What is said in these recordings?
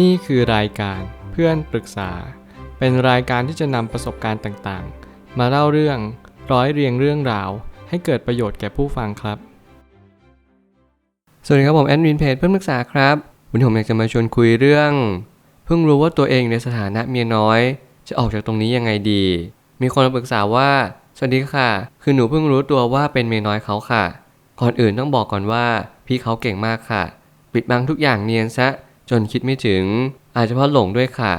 นี่คือรายการเพื่อนปรึกษา เป็นรายการที่จะนำประสบการณ์ต่างๆ มาเล่าเรื่องร้อยเรียงเรื่องราว ให้เกิดประโยชน์แก่ผู้ฟังครับ สวัสดีครับผมแอดมินเพจเพื่อนปรึกษาครับ วันนี้ผมอยากจะมาชวนคุยเรื่อง เพิ่งรู้ว่าตัวเองในสถานะเมียน้อย จะออกจากตรงนี้ยังไงดี มีคนมาปรึกษาว่า สวัสดีค่ะ คือหนูเพิ่งรู้ตัวว่าเป็นเมียน้อยเขาค่ะ ก่อนอื่นต้องบอกก่อนว่า พี่เขาเก่งมากค่ะ ปิดบังทุกอย่างเนียนซะ จนคิดไม่ถึง อาจจะเพราะหลงด้วยค่ะ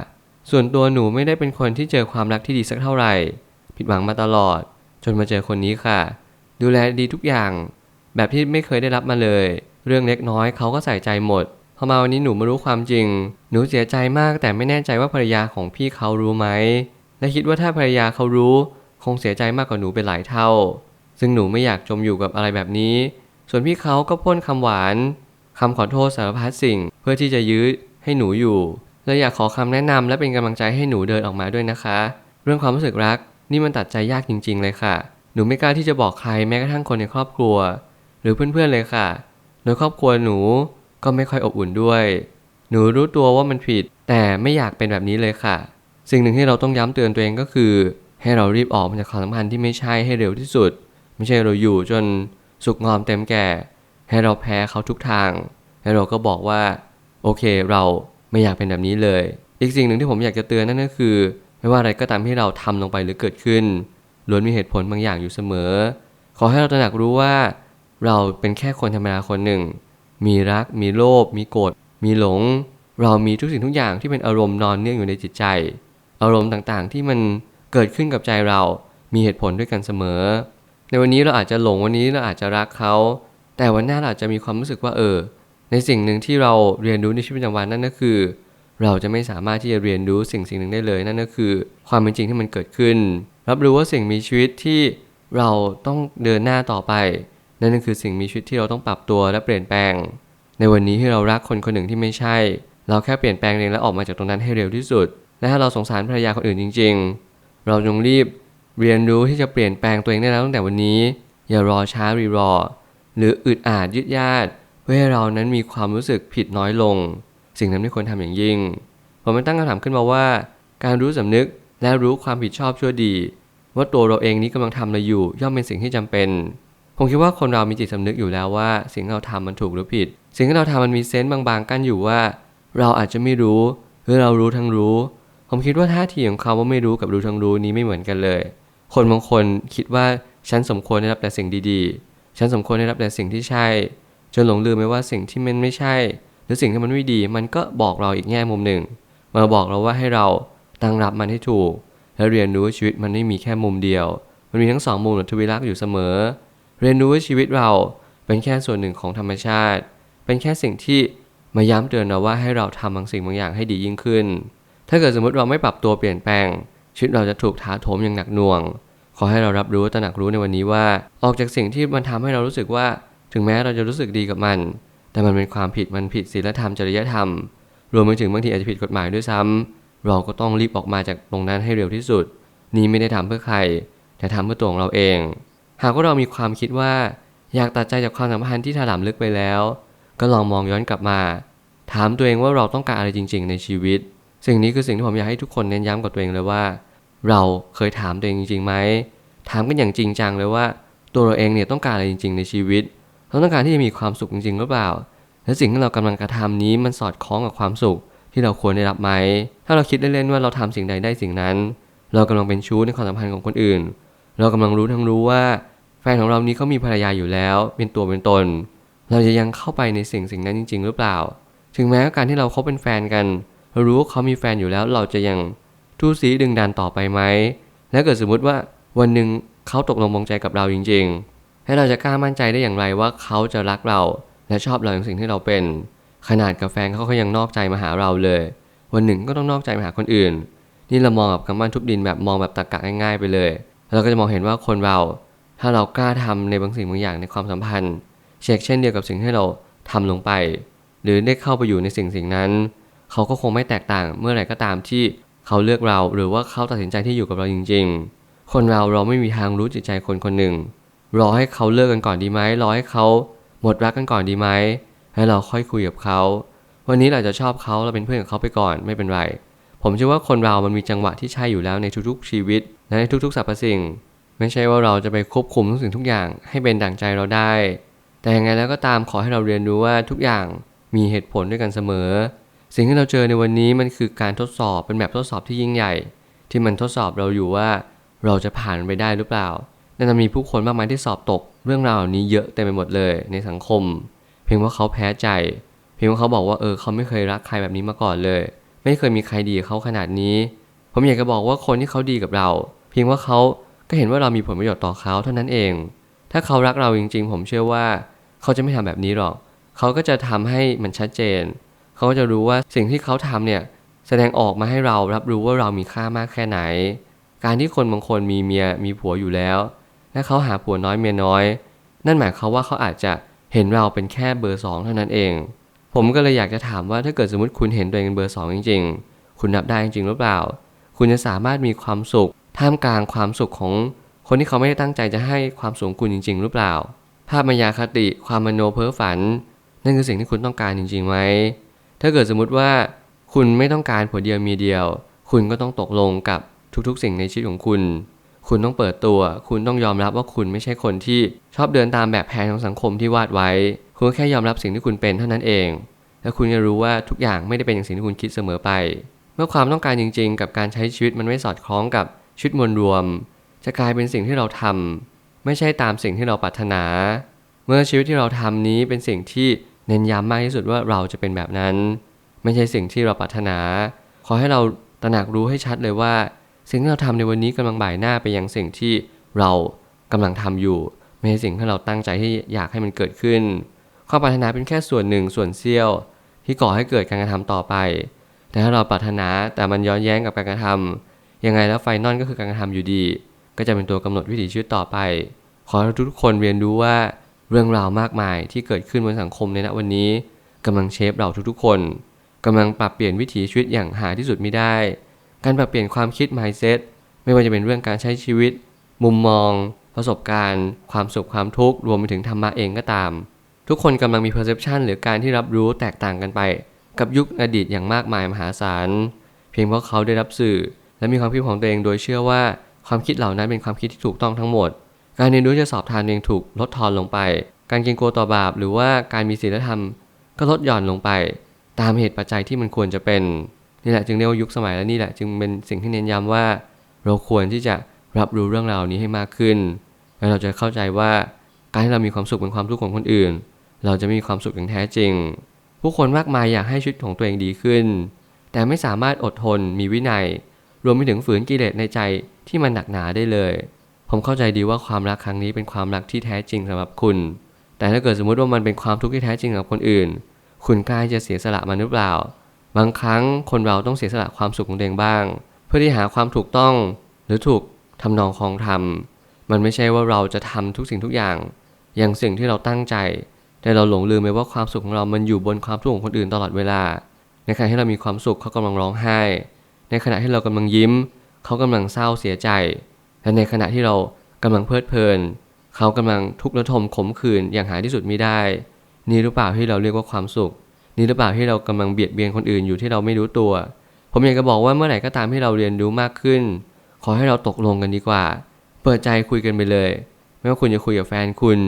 ส่วนตัวหนูไม่ได้เป็นคนที่เจอความรักที่ดีสักเท่าไหร่ ผิดหวังมาตลอด จนมาเจอคนนี้ค่ะ ดูแลดีทุกอย่าง แบบที่ไม่เคยได้รับมาเลย เรื่องเล็กน้อยเขาก็ใส่ใจหมดพอมาวันนี้หนูมารู้ความจริง หนูเสียใจมากแต่ไม่แน่ใจว่าภรรยาของพี่เขารู้ไหม และคิดว่าถ้าภรรยาเขารู้ คงเสียใจมากกว่าหนูเป็นหลายเท่า ซึ่งหนูไม่อยากจมอยู่กับอะไรแบบนี้ ส่วนพี่เขาก็พ่นคำหวาน คำขอโทษสารพัดสิ่ง เพื่อที่จะยื้อให้หนูอยู่และอยากขอคำแนะนำและเป็นกำลังใจให้หนูเดินออกมาด้วยนะคะ เรื่องความรู้สึกรักนี่มันตัดใจยากจริง ๆ เลยค่ะ หนูไม่กล้าที่จะบอกใครแม้กระทั่งคนในครอบครัว หรือเพื่อนๆเลยค่ะโดยครอบครัวหนูก็ไม่ค่อยอบอุ่นด้วย หนูรู้ตัวว่ามันผิด แต่ไม่อยากเป็นแบบนี้เลยค่ะ สิ่งหนึ่งที่เราต้องย้ำเตือนตัวเองก็คือ ให้เรารีบออกมาจากความสัมพันธ์ที่ไม่ใช่ให้เร็วที่สุด ไม่ใช่เราอยู่จนสุกงอมเต็มแก่ ให้เราแพ้เขาทุกทางให้เราก็บอกว่า โอเคเราไม่อยากเป็นแบบนี้เลย อีกสิ่งหนึ่งที่ผมอยากจะเตือนนั่นก็คือ ไม่ว่าอะไรก็ตามที่เราทำลงไปหรือเกิดขึ้นล้วนมีเหตุผลบางอย่างอยู่เสมอ ขอให้เราตระหนักรู้ว่า เราเป็นแค่คนธรรมดาคนหนึ่ง มีรัก มีโลภมีโกรธมีหลง เรามีทุกสิ่งทุกอย่างที่เป็นอารมณ์นอนเนื่องอยู่ในจิตใจ อารมณ์ต่างๆที่มันเกิดขึ้นกับใจเรา มีเหตุผลด้วยกันเสมอ ในวันนี้เราอาจจะหลงวันนี้เราอาจจะรักเขา แต่วันหน้าเราอาจจะมีความรู้สึกว่าเออ ในสิ่งหนึ่งที่เราเรียนรู้ในชีวิตประจำวันนั่นก็คือ เราจะไม่สามารถที่จะเรียนรู้สิ่งสิ่งหนึ่งได้เลย นั่นก็คือ ความเป็นจริงที่มันเกิดขึ้น รับรู้ว่าสิ่งมีชีวิตที่เราต้องเดินหน้าต่อไป นั่นก็คือสิ่งมีชีวิตที่เราต้องปรับตัวและเปลี่ยนแปลง ในวันนี้ที่เรารักคนคนหนึ่งที่ไม่ใช่ เราแค่เปลี่ยนแปลงเองและออกมาจากตรงนั้นให้เร็วที่สุด และถ้าเราสงสารภรรยาคนอื่นจริง ๆ เราจงรีบเรียนรู้ที่จะเปลี่ยนแปลงตัวเองได้แล้วตั้งแต่วันนี้ อย่ารอช้ารีรอ หรืออึดอาดยืดยาดเพื่อให้เรานั้นมีความรู้สึกผิดน้อยลง สิ่งนั้นไม่ควรทำอย่างยิ่ง ผมมันตั้งคำถามขึ้นมาว่า การรู้สำนึกและรู้ความผิดชอบชั่วดี ว่าตัวเราเองนี้กำลังทำอะไรอยู่ย่อมเป็นสิ่งที่จำเป็น ผมคิดว่าคนเรามีจิตสำนึกอยู่แล้วว่า สิ่งที่เราทำมันถูกหรือผิด สิ่งที่เราทำมันมีเซนต์บางๆ กั้นอยู่ว่า เราอาจจะไม่รู้หรือเรารู้ทั้งรู้ ผมคิดว่าท่าทีของเขาว่าไม่รู้กับรู้ทั้งรู้นี้ไม่เหมือนกันเลย คนบางคนคิดว่าฉันสมควรได้รับแต่สิ่งดีๆ ฉันสมควรได้รับแต่สิ่งที่ใช่ จนหลงลืมไปว่าสิ่งที่มันไม่ใช่ หรือสิ่งที่มันไม่ดี มันก็บอกเราอีกแง่มุมหนึ่ง มาบอกเราว่าให้เราตั้งรับมันให้ถูก และเรียนรู้ว่าชีวิตมันไม่มีแค่มุมเดียว มันมีทั้งสองมุมหรือทวีรักษ์อยู่เสมอ เรียนรู้ว่าชีวิตเราเป็นแค่ส่วนหนึ่งของธรรมชาติ เป็นแค่สิ่งที่มาย้ำเตือนเราว่าให้เราทำบางสิ่งบางอย่างให้ดียิ่งขึ้น ถ้าเกิดสมมติเราไม่ปรับตัวเปลี่ยนแปลงชีวิตเราจะถูกถาโถมอย่างหนักหน่วง ขอให้เรารับรู้ตระหนักรู้ในวันนี้ว่า ออกจากสิ่งที่มันทำให้เรารู้สึกว่า ถึงแม้เราจะรู้สึกดีกับมัน แต่มันเป็นความผิดมันผิดศีลธรรมจริยธรรม รวมไปถึงบางทีอาจจะผิดกฎหมายด้วยซ้ำเราก็ต้องรีบออกมาจากตรงนั้นให้เร็วที่สุด นี่ไม่ได้ทำเพื่อใคร แต่ทำเพื่อตัวของเราเอง หากว่าเรามีความคิดว่า อยากตัดใจจากความสัมพันธ์ที่ถลำลึกไปแล้ว ก็ลองมองย้อนกลับมา ถามตัวเองว่าเราต้องการอะไรจริง ๆ ในชีวิต สิ่งนี้คือสิ่งที่ผมอยากให้ทุกคนเน้นย้ำกับตัวเองเลยว่า เราเคยถามตัวเองจริงๆไหมถามกันอย่างจริงจังเลยว่า ตัวเราเองเนี่ยต้องการอะไรจริง ๆ ในชีวิตเราต้องการที่จะมีความสุขจริงๆหรือเปล่า และสิ่งที่เรากำลังกระทำนี้มันสอดคล้องกับความสุขที่เราควรได้รับไหม ถ้าเราคิดเล่นๆว่าเราทำสิ่งใดได้สิ่งนั้น เรากำลังเป็นชู้ในความสัมพันธ์ของคนอื่น เรากำลังรู้ทั้งรู้ว่า แฟนของเรานี้เขามีภรรยาอยู่แล้ว เป็นตัวเป็นตน เราจะยังเข้าไปในสิ่งสิ่งนั้นจริง ๆ หรือเปล่า ถึงแม้การที่เราคบเป็นแฟนกัน เรารู้ว่าเขามีแฟนอยู่แล้ว เราจะยัง ทู่ซีดึงดันต่อไปไหมและเกิดสมมุติว่าวันหนึ่งเขาตกลงมองใจกับเราจริง ๆ ให้เราจะกล้ามั่นใจได้อย่างไรว่าเขาจะรักเรา และชอบเราอย่างสิ่งที่เราเป็น ขนาดกับแฟนเขาก็ยังนอกใจมาหาเราเลย วันหนึ่งก็ต้องนอกใจมาหาคนอื่น นี่เรามองแบบกำปั้นทุบดินแบบมองแบบตะกะง่ายๆไปเลย เราก็จะมองเห็นว่าคนเรา ถ้าเรากล้าทำในบางสิ่งบางอย่างในความสัมพันธ์ เช็คเช่นเดียวกับสิ่งที่เราทำลงไป หรือได้เข้าไปอยู่ในสิ่งสิ่งนั้น เขาก็คงไม่แตกต่างเมื่อไหร่ก็ตามที่ เขาเลือกเราหรือว่าเขาตัดสินใจที่อยู่กับเราจริง ๆ คนเราเราไม่มีทางรู้จิตใจคนคนหนึ่ง รอให้เขาเลิกกันก่อนดีไหมรอให้เขาหมดรักกันก่อนดีไหมให้เราค่อยคุยกับเขา วันนี้เราจะชอบเขาเราเป็นเพื่อนกับเขาไปก่อนไม่เป็นไร ผมเชื่อว่าคนเรามันมีจังหวะที่ใช่อยู่แล้วในทุกๆ ชีวิตและในทุกๆสรรพสิ่ง ไม่ใช่ว่าเราจะไปควบคุมทุกสิ่งทุกอย่างให้เป็นดั่งใจเราได้ แต่ยังไงแล้วก็ตามขอให้เราเรียนรู้ว่าทุกอย่างมีเหตุผลด้วยกันเสมอ สิ่งที่เราเจอในวันนี้มันคือการทดสอบเป็นแบบทดสอบที่ยิ่งใหญ่ ที่มันทดสอบเราอยู่ว่าเราจะผ่านไปได้หรือเปล่าและมันมีผู้คนมากมายที่สอบตก เรื่องราวเหล่านี้เยอะเต็มไปหมดเลยในสังคม เพียงเพราะเขาแพ้ใจ เพียงเพราะเขาบอกว่าเออเขาไม่เคยรักใครแบบนี้มาก่อนเลย ไม่เคยมีใครดีเขาขนาดนี้ ผมอยากจะบอกว่าคนที่เขาดีกับเรา เพียงว่าเขาก็เห็นว่าเรามีผลประโยชน์ต่อเขาเท่านั้นเอง ถ้าเขารักเราจริง ๆ ผมเชื่อว่า เขาจะไม่ทำแบบนี้หรอก เขาก็จะทำให้มันชัดเจน เขาก็จะรู้ว่าสิ่งที่เขาทำเนี่ยแสดงออกมาให้เรารับรู้ว่าเรามีค่ามากแค่ไหน การที่คนบางคนมีเมียมีผัวอยู่แล้ว และเขาหาผัวน้อยเมียน้อย นั่นหมายความว่าเขาอาจจะเห็นเราเป็นแค่เบอร์สองเท่านั้นเอง ผมก็เลยอยากจะถามว่าถ้าเกิดสมมติคุณเห็นตัวเองเป็นเบอร์สองจริง ๆ คุณนับได้จริงหรือเปล่า คุณจะสามารถมีความสุข ท่ามกลางความสุขของ คนที่เขาไม่ได้ตั้งใจจะให้ความสุขคุณจริง ๆ หรือเปล่า ภาพมายาคติ ความมโนเพ้อฝัน นั่นคือสิ่งที่คุณต้องการจริงๆไหม ถ้าเกิดสมมุติว่าคุณไม่ต้องการผัวเดียวมีเดียว คุณก็ต้องตกลงกับทุกๆ สิ่งในชีวิตของคุณ คุณต้องเปิดตัว คุณต้องยอมรับว่าคุณไม่ใช่คนที่ชอบเดินตามแบบแผนของสังคมที่วาดไว้ คุณก็แค่ยอมรับสิ่งที่คุณเป็นเท่านั้นเอง และคุณจะรู้ว่าทุกอย่างไม่ได้เป็นอย่างสิ่งที่คุณคิดเสมอไป เมื่อความต้องการจริง ๆ กับการใช้ชีวิตมันไม่สอดคล้องกับชีวิตมวลรวม จะกลายเป็นสิ่งที่เราทำไม่ใช่ตามสิ่งที่เราปรารถนา เมื่อชีวิตที่เราทำนี้เป็นสิ่งที่ เน้นย้ำมากที่สุดว่าเราจะเป็นแบบนั้น ไม่ใช่สิ่งที่เราปรารถนา ขอให้เราตระหนักรู้ให้ชัดเลยว่า สิ่งที่เราทำในวันนี้กำลังบ่ายหน้าไปยังสิ่งที่เรากำลังทำอยู่ ไม่ใช่สิ่งที่เราตั้งใจที่อยากให้มันเกิดขึ้น ความปรารถนาเป็นแค่ส่วนหนึ่งส่วนเสี้ยว ที่ก่อให้เกิดการกระทำต่อไป แต่ถ้าเราปรารถนาแต่มันย้อนแย้งกับการกระทำยังไงแล้วไฟนอลก็คือการกระทำอยู่ดี ก็จะเป็นตัวกำหนดวิถีชีวิตต่อไป ขอให้ทุกคนเรียนรู้ว่า เรื่องราวมากมายที่เกิดขึ้นบนสังคมในณวันนี้กำลังเชฟเราทุกๆ คนกำลังปรับเปลี่ยนวิถีชีวิตอย่างหาที่สุดไม่ได้ การปรับเปลี่ยนความคิด mindset ไม่ว่าจะเป็นเรื่องการใช้ชีวิต มุมมอง ประสบการณ์ ความสุขความทุกข์รวมไปถึงธรรมะเองก็ตาม ทุกคนกำลังมี perception หรือการที่รับรู้แตกต่างกันไป กับยุคอดีตอย่างมากมายมหาศาลเพียงเพราะเขาได้รับสื่อ และมีความคิดของตัวเองโดยเชื่อว่าความคิดเหล่านั้นเป็นความคิดที่ถูกต้องทั้งหมด การเรียนรู้จะสอบทานเองถูกลดทอนลงไป การเกรงกลัวต่อบาป หรือว่าการมีศีลธรรม ก็ลดหย่อนลงไป ตามเหตุปัจจัยที่มันควรจะเป็นนี่แหละจึงเรียกว่ายุคสมัยและนี่แหละจึงเป็นสิ่งที่เน้นย้ำว่า เราควรที่จะรับรู้เรื่องราวนี้ให้มากขึ้น และเราจะเข้าใจว่าการที่เรามีความสุขเป็นความทุกข์ของคนอื่น เราจะไม่มีความสุขอย่างแท้จริง ผู้คนมากมายอยากให้ชีวิตของตัวเองดีขึ้น แต่ไม่สามารถอดทนมีวินัย รวมไปถึงฝืนกิเลสในใจที่มันหนักหนาได้เลย ผมเข้าใจดีว่าความรักครั้งนี้เป็นความรักที่แท้จริงสำหรับคุณ แต่ถ้าเกิดสมมุติว่ามันเป็นความทุกข์ที่แท้จริงกับคนอื่น คุณกล้าจะเสียสละมันหรือเปล่า บางครั้งคนเราต้องเสียสละความสุขของตัวเองบ้าง เพื่อที่หาความถูกต้อง หรือถูกทำนองคองธรรม มันไม่ใช่ว่าเราจะทำทุกสิ่งทุกอย่าง อย่างสิ่งที่เราตั้งใจ แต่เราหลงลืมไปว่าความสุขของเรา มันอยู่บนความทุกข์ของคนอื่นตลอดเวลา ในขณะที่เรามีความสุขเขากำลังร้องไห้ ในขณะที่เรากำลังยิ้ม เขากำลังเศร้าเสียใจ และในขณะที่เรากำลังเพลิดเพลิน เขากำลังทุกข์ระทมขมขื่นอย่างหาที่สุดไม่ได้ นี่หรือเปล่าที่เราเรียกว่าความสุข นี่หรือเปล่าที่เรากำลังเบียดเบียนคนอื่นอยู่ที่เราไม่รู้ตัว ผมอยากจะบอกว่าเมื่อไหร่ก็ตามที่เราเรียนรู้มากขึ้น ขอให้เราตกลงกันดีกว่า เปิดใจคุยกันไปเลย ไม่ว่าคุณจะคุยกับแฟนคุณ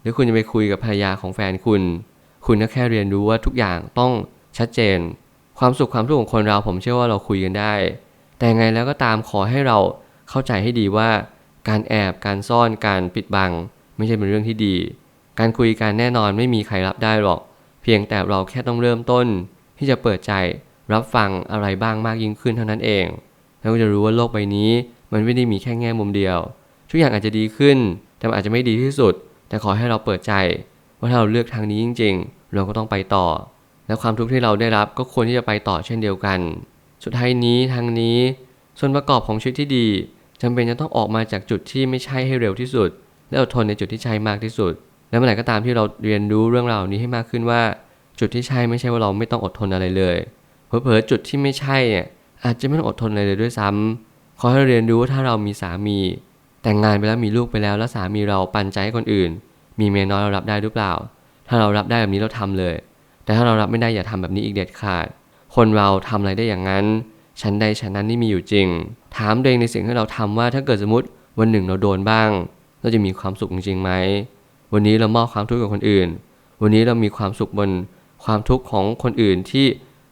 หรือคุณจะไปคุยกับภรรยาของแฟนคุณ คุณก็แค่เรียนรู้ว่าทุกอย่างต้องชัดเจน ความสุขความทุกข์ของคนเราผมเชื่อว่าเราคุยกันได้ แต่ไงแล้วก็ตามขอให้เรา เข้าใจให้ดีว่าการแอบการซ่อนการปิดบัง ไม่ใช่เป็นเรื่องที่ดี การคุยกันแน่นอนไม่มีใครรับได้หรอก เพียงแต่เราแค่ต้องเริ่มต้น ที่จะเปิดใจรับฟังอะไรบ้างมากยิ่งขึ้นเท่านั้นเองแล้วก็จะรู้ว่าโลกใบนี้ มันไม่ได้มีแค่แง่มุมเดียวทุกอย่างอาจจะดีขึ้น แต่มันอาจจะไม่ดีที่สุด แต่ขอให้เราเปิดใจ ว่าถ้าเราเลือกทางนี้จริง ๆ เราก็ต้องไปต่อ และความทุกข์ที่เราได้รับก็ควรที่จะไปต่อเช่นเดียวกัน สุดท้ายนี้ทางนี้ ส่วนประกอบของชีวิตที่ดี จำเป็นจะต้องออกมาจากจุดที่ไม่ใช่ให้เร็วที่สุด และอดทนในจุดที่ใช่มากที่สุด และเมื่อไหร่ก็ตามที่เราเรียนรู้เรื่องราวนี้ให้มากขึ้นว่า จุดที่ใช่ไม่ใช่ว่าเราไม่ต้องอดทนอะไรเลยเผลอๆจุดที่ไม่ใช่เนี่ยอาจจะไม่ต้องอดทนอะไรเลยด้วยซ้ำขอให้เราเรียนรู้ว่าถ้าเรามีสามี แต่งงานไปแล้วมีลูกไปแล้ว แล้วสามีเราปันใจให้คนอื่น มีเมียน้อยเรารับได้หรือเปล่า ถ้าเรารับได้แบบนี้เราทำเลย แต่ถ้าเรารับไม่ได้อย่าทำแบบนี้อีกเด็ดขาด คนเราทำอะไรได้อย่างนั้น ชั้นใดชั้นนั้นนี่มีอยู่จริง ถามตัวเองในสิ่งที่เราทำว่าถ้าเกิดสมมติวันหนึ่งเราโดนบ้าง เราจะมีความสุขจริงๆไหม วันนี้เรามอบความทุกข์กับคนอื่น วันนี้เรามีความสุขบนความทุกข์ของคนอื่นที่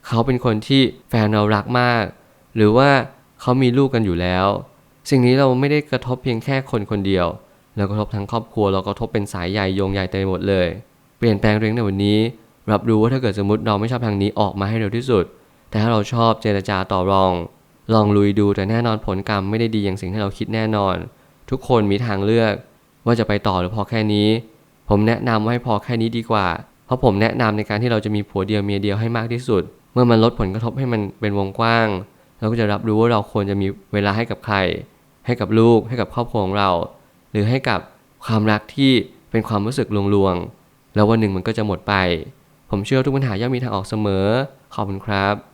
เขาเป็นคนที่แฟนเรารักมาก หรือว่าเขามีลูกกันอยู่แล้ว สิ่งนี้เราไม่ได้กระทบเพียงแค่คนคนเดียวเรากระทบทั้งครอบครัวเรากระทบเป็นสายใยโยงใยเต็มไปหมดเลย เปลี่ยนแปลงตัวเองในวันนี้ รับรู้ว่าถ้าเกิดสมมติเราไม่ชอบทางนี้ออกมาให้เร็วที่สุด แต่ถ้าเราชอบเจรจาต่อรอง ลองลุยดูแต่แน่นอนผลกรรมไม่ได้ดีอย่างสิ่งที่เราคิดแน่นอน ทุกคนมีทางเลือก ว่าจะไปต่อหรือพอแค่นี้ ผมแนะนำว่าให้พอแค่นี้ดีกว่า เพราะผมแนะนำในการที่เราจะมีผัวเดียวเมียเดียวให้มากที่สุด เมื่อมันลดผลกระทบให้มันเป็นวงกว้าง เราก็จะรับรู้ว่าเราควรจะมีเวลาให้กับใคร ให้กับลูกให้กับครอบครัวของเรา หรือให้กับความรักที่เป็นความรู้สึกลวงๆแล้ววันหนึ่งมันก็จะหมดไป ผมเชื่อว่าทุกปัญหาย่อมมีทางออกเสมอขอบคุณครับ